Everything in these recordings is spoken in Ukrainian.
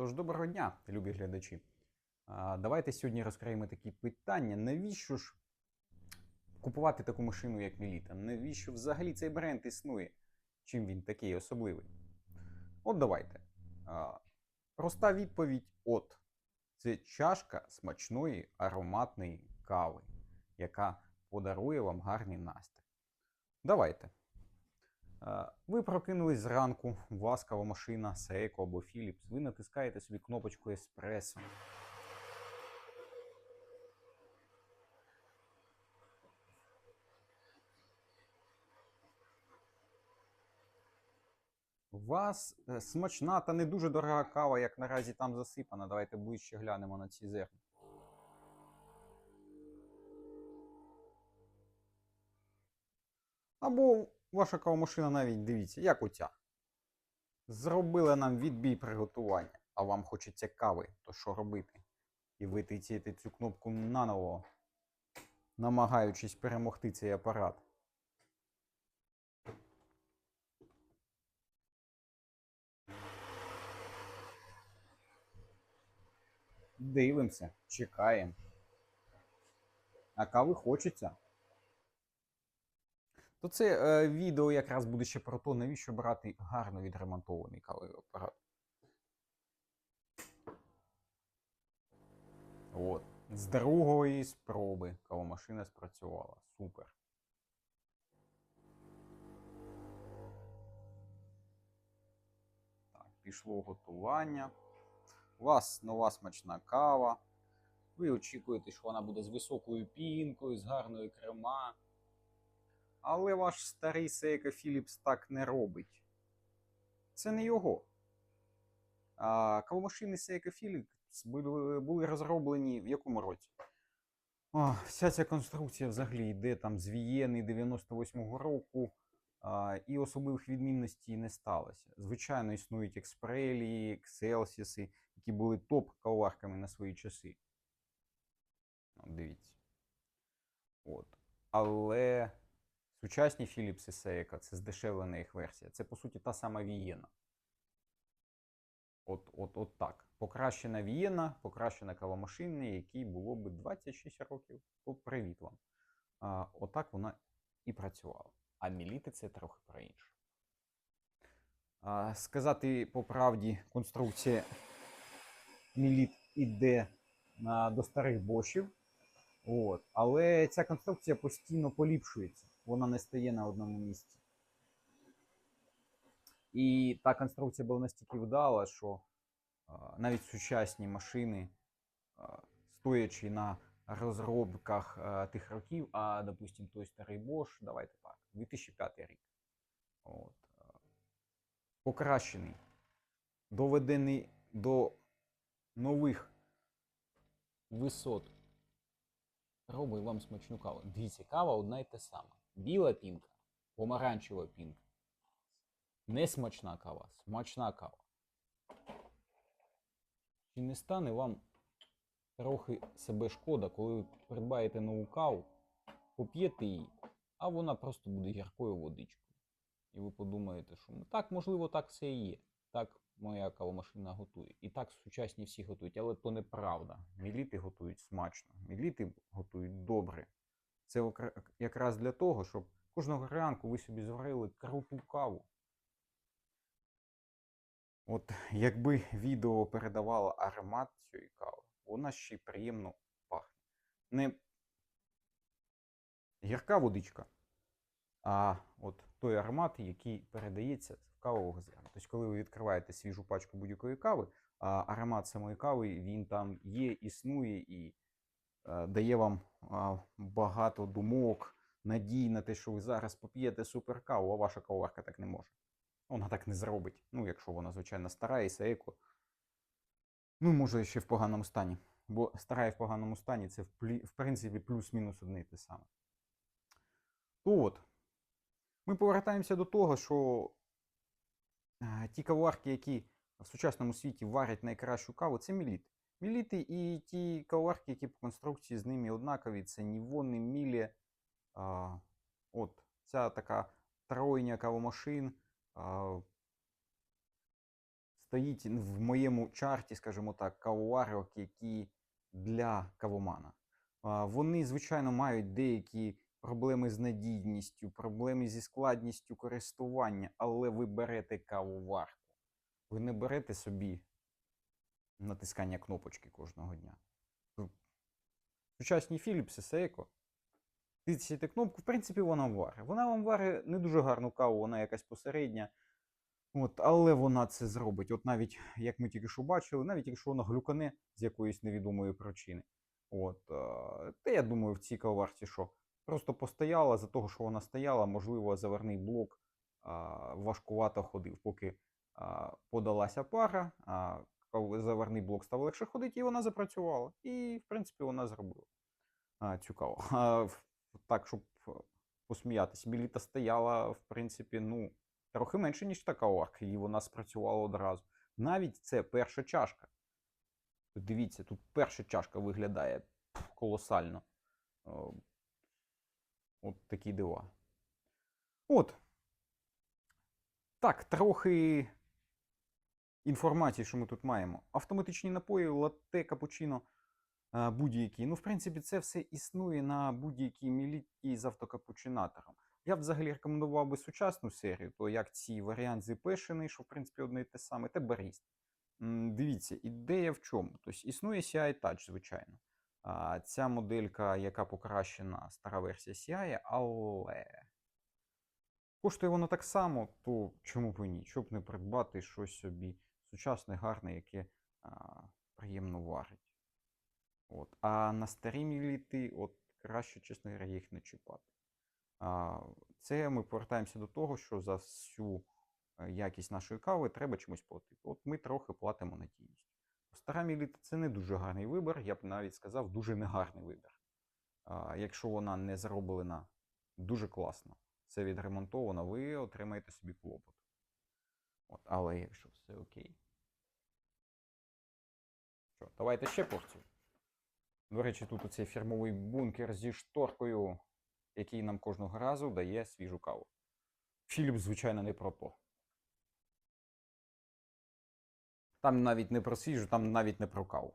Тож доброго дня, любі глядачі. Давайте сьогодні розкриємо такі питання. Навіщо ж купувати таку машину, як Міліта? Навіщо взагалі цей бренд існує? Чим він такий особливий? От давайте. Проста відповідь: от. Це чашка смачної ароматної кави, яка подарує вам гарний настрій. Давайте. Ви прокинулись зранку, у вас кавомашина Seiko або Philips, ви натискаєте собі кнопочку еспресо. У вас е, смачна та не дуже дорога кава, як наразі там засипана. Давайте ближче глянемо на ці зерна. Або ваша кавомашина навіть дивіться, як оця. Зробила нам відбій приготування, а вам хочеться кави, то що робити? І ви цю кнопку наново, намагаючись перемогти цей апарат. Дивимося, чекаємо. А кави хочеться. То це е, відео якраз буде ще про те, навіщо брати гарно відремонтований кавовий апарат. От. З другої спроби кавомашина спрацювала. Супер. Так, пішло готування. У вас нова смачна кава. Ви очікуєте, що вона буде з високою пінкою, з гарною крема. Але ваш старий Seiko Philips так не робить. Це не його. А, кавомашини Seiko Philips були, розроблені в якому році? О, вся ця конструкція взагалі йде там з Вієни 98-го року, а, і особливих відмінностей не сталося. Звичайно, існують експрелії, Excelsius, які були топ-кавоварками на свої часи. Дивіться. От. Але Сучасні Philips і Seiko це здешевлена їх версія. Це, по суті, та сама Вієна. От, от, от так. Покращена Вієна, покращена кавомашина, якій було би 26 років. То привіт вам. А, отак вона і працювала. А міліти це трохи про інше. А, сказати по правді, конструкція міліт іде до старих бошів. От. Але ця конструкція постійно поліпшується, вона не стає на одному місці. І та конструкція була настільки вдала, що навіть сучасні машини, стоячи на розробках тих років, а, допустим, той старий Bosch, давайте так, 2005 рік. От, покращений, доведений до нових висот робить вам смачну каву. Дивіться, кава одна й те сама. Біла пінка, помаранчева пінка. Не смачна кава, смачна кава. Чи не стане вам трохи себе шкода, коли ви придбаєте нову каву, поп'єте її, а вона просто буде гіркою водичкою. І ви подумаєте, що ну, так, можливо, так все і є. Так моя кавомашина готує. І так сучасні всі готують, але то неправда. Міліти готують смачно, міліти готують добре. Це якраз для того, щоб кожного ранку ви собі зварили круту каву. От якби відео передавало аромат цієї кави, вона ще й приємно пахне. Не гірка водичка, а от той аромат, який передається з кавового зерна. Тобто, коли ви відкриваєте свіжу пачку будь-якої кави, а аромат самої кави він там є, існує і дає вам багато думок, надій на те, що ви зараз поп'єте суперкаву, а ваша кавоварка так не може. Вона так не зробить. Ну, якщо вона, звичайно, стара і Seiko. Ну, може, ще в поганому стані. Бо стара і в поганому стані це в, принципі плюс-мінус одне і те саме. То от, ми повертаємося до того, що е, ті кавоварки, які в сучасному світі варять найкращу каву, це міліти. Міліти і ті кавоварки, які по конструкції з ними однакові, це Нівони, Мілі. А, от, ця така тройня кавомашин. А, стоїть в моєму чарті, скажімо так, кавоварок, які для кавомана. А, Вони, звичайно, мають деякі проблеми з надійністю, проблеми зі складністю користування, але ви берете кавоварку. Ви не берете собі натискання кнопочки кожного дня. Ви- Сучасні Philips, Seiko, тисяєте кнопку, в принципі, вона варить. Вона вам варить не дуже гарну каву, вона якась посередня. От, але вона це зробить. От навіть, як ми тільки що бачили, навіть якщо вона глюкане з якоїсь невідомої причини. От, е, та я думаю, в цій кавоварці що? Просто постояла, за того, що вона стояла, можливо, заварний блок а, важкувато ходив, поки а, подалася пара, а заварний блок став легше ходити, і вона запрацювала. І, в принципі, вона зробила а, цю каву. А, так, щоб посміятися, Біліта стояла, в принципі, ну, трохи менше, ніж така орка, і вона спрацювала одразу. Навіть це перша чашка. Дивіться, тут перша чашка виглядає колосально. От такі дива. От. Так, трохи інформації, що ми тут маємо. Автоматичні напої, латте, капучино, е, будь-які. Ну, в принципі, це все існує на будь-якій міліті з автокапучинатором. Я взагалі рекомендував би сучасну серію, то як ці варіант зіпешений, що в принципі одне і те саме, та баріст. Дивіться, ідея в чому? Тобто існує CI Touch, звичайно. А, Ця моделька, яка покращена, стара версія CI, але коштує воно так само, то чому б і ні? Щоб не придбати щось собі сучасне, гарне, яке а, приємно варить. От. А на старі міліти, от краще, чесно говоря, їх не чіпати. А, Це ми повертаємося до того, що за всю е, якість нашої кави треба чимось платити. От ми трохи платимо надійність. Стара міліта це не дуже гарний вибір, я б навіть сказав, дуже негарний вибір. А, Якщо вона не зроблена дуже класно, все відремонтовано, ви отримаєте собі клопот. От, але якщо все окей. Що, давайте ще порцію. До речі, тут оцей фірмовий бункер зі шторкою, який нам кожного разу дає свіжу каву. Філіп, звичайно, не про то. Там навіть не про свіжу, там навіть не про каву.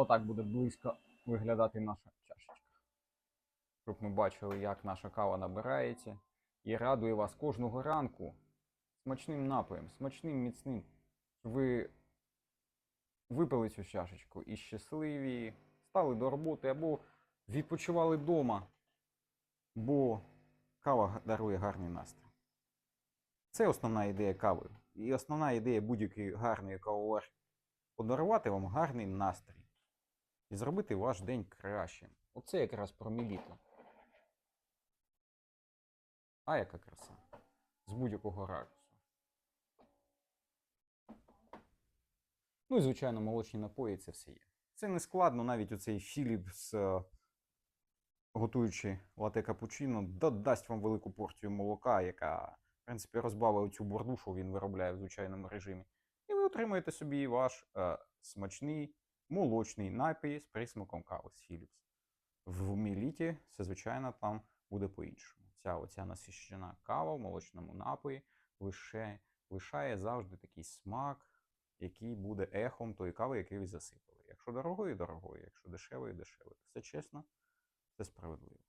Отак буде близько виглядати наша чашечка. Щоб ми бачили, як наша кава набирається. І радує вас кожного ранку смачним напоєм, смачним, міцним. Ви випили цю чашечку і щасливі, стали до роботи або відпочивали вдома, бо кава дарує гарний настрій. Це основна ідея кави. І основна ідея будь-якої гарної кавоварки подарувати вам гарний настрій і зробити ваш день кращим. Оце якраз про міліту. А яка краса. З будь-якого ракурсу. Ну і, звичайно, молочні напої це все є. Це не складно, навіть оцей Філіп з е, готуючи лате капучино, додасть вам велику порцію молока, яка, в принципі, розбавить цю борду, що він виробляє в звичайному режимі. І ви отримаєте собі ваш е, смачний молочний напій з присмаком кави з Philips. В міліті це, звичайно, там буде по-іншому. Ця оця насищена кава в молочному напої лише, лишає завжди такий смак, який буде ехом тої кави, яку ви засипали. Якщо дорогою, дорогою, якщо дешевою, дешевою. Все чесно, це справедливо.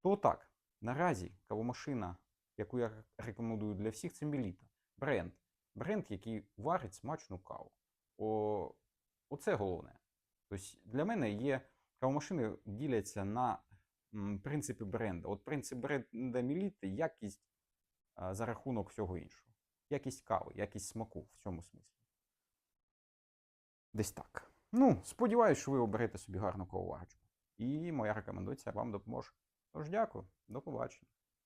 То так, наразі кавомашина, яку я рекомендую для всіх, це Міліта. Бренд. Бренд, який варить смачну каву. О, оце головне. Тобто для мене є кавомашини діляться на принципи бренду. От принцип бренда Міліти якість за рахунок всього іншого. Якість кави, якість смаку в цьому смислі. Десь так. Ну, сподіваюсь, що ви оберете собі гарну кавоварочку. І моя рекомендація вам допоможе. Тож дякую, до побачення.